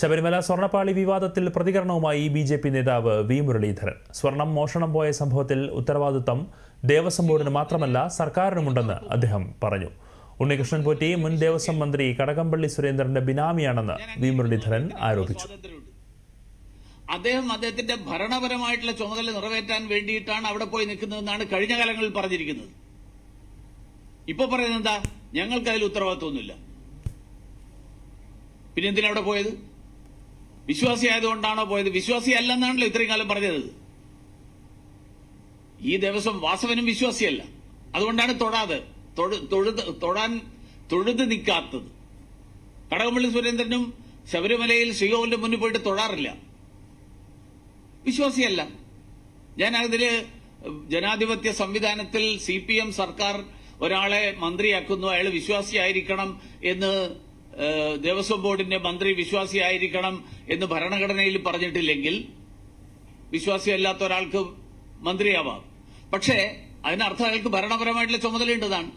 ശബരിമല സ്വർണപ്പാളി വിവാദത്തിൽ പ്രതികരണവുമായി ബി ജെ പി നേതാവ് വി മുരളീധരൻ. സ്വർണം മോഷണം പോയ സംഭവത്തിൽ ഉത്തരവാദിത്തം ദേവസ്വം ബോർഡിന് മാത്രമല്ല സർക്കാരിനുമുണ്ടെന്ന് അദ്ദേഹം പറഞ്ഞു. ഉണ്ണികൃഷ്ണൻ പോറ്റി മുൻ ദേവസ്വം മന്ത്രി കടകംപള്ളി സുരേന്ദ്രന്റെ ബിനാമിയാണെന്ന് വി മുരളീധരൻ ആരോപിച്ചു. അദ്ദേഹം അദ്ദേഹത്തിന്റെ ഭരണപരമായിട്ടുള്ള ചുമതല നിറവേറ്റാൻ വേണ്ടിയിട്ടാണ് അവിടെ പോയി നിൽക്കുന്നതെന്നാണ് കഴിഞ്ഞ കാലങ്ങളിൽ പറഞ്ഞിരിക്കുന്നത്. ഇപ്പൊ പറയുന്നത് എന്താ? ഞങ്ങൾക്ക് അതിൽ ഉത്തരവാദിത്വമൊന്നുമില്ല. പിന്നെ എന്തിനാ അവിടെ പോയത്? വിശ്വാസി ആയതുകൊണ്ടാണോ പോയത്? വിശ്വാസി അല്ലെന്നാണല്ലോ ഇത്രയും കാലം പറഞ്ഞത്. ഈ ദിവസം വാസവനും വിശ്വാസിയല്ല. അതുകൊണ്ടാണ് തൊടാതെ തൊഴു- തൊഴുത് തൊഴുത് നിൽക്കാത്തത്. കടകംപള്ളി സുരേന്ദ്രനും ശബരിമലയിൽ ശ്രീകോവിലിന്റെ മുന്നിൽ പോയിട്ട് തൊഴാറില്ല. വിശ്വാസിയല്ല. ഞാൻ അതിൽ ജനാധിപത്യ സംവിധാനത്തിൽ സി സർക്കാർ ഒരാളെ മന്ത്രിയാക്കുന്നു. അയാൾ വിശ്വാസിയായിരിക്കണം എന്ന് ദേവസ്വം ബോർഡിന്റെ മന്ത്രി വിശ്വാസിയായിരിക്കണം എന്ന് ഭരണഘടനയിൽ പറഞ്ഞിട്ടില്ലെങ്കിൽ വിശ്വാസിയല്ലാത്ത ഒരാൾക്ക് മന്ത്രിയാവാം. പക്ഷേ അതിനർത്ഥം അയാൾക്ക് ഭരണപരമായിട്ടുള്ള ചുമതലയുണ്ടതാണ്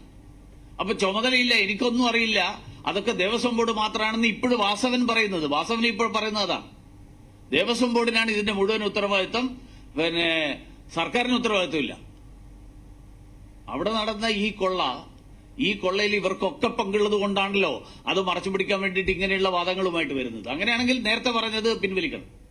അപ്പൊ ചുമതലയില്ല എനിക്കൊന്നും അറിയില്ല. അതൊക്കെ ദേവസ്വം ബോർഡ് മാത്രമാണെന്ന് ഇപ്പോഴും വാസവൻ പറയുന്നത്. വാസവൻ ഇപ്പോൾ പറയുന്നതാണ് ദേവസ്വം ബോർഡിനാണ് ഇതിന്റെ മുഴുവൻ ഉത്തരവാദിത്വം. പിന്നെ സർക്കാരിന് ഉത്തരവാദിത്വമില്ല അവിടെ നടന്ന ഈ കൊള്ള ഈ കൊള്ളയിൽ ഇവർക്കൊക്കെ പങ്കുള്ളത് കൊണ്ടാണല്ലോ അത് മറച്ചു പിടിക്കാൻ വേണ്ടിയിട്ട് ഇങ്ങനെയുള്ള വാദങ്ങളുമായിട്ട് വരുന്നത്. അങ്ങനെയാണെങ്കിൽ നേരത്തെ പറഞ്ഞത് പിൻവലിക്കണം.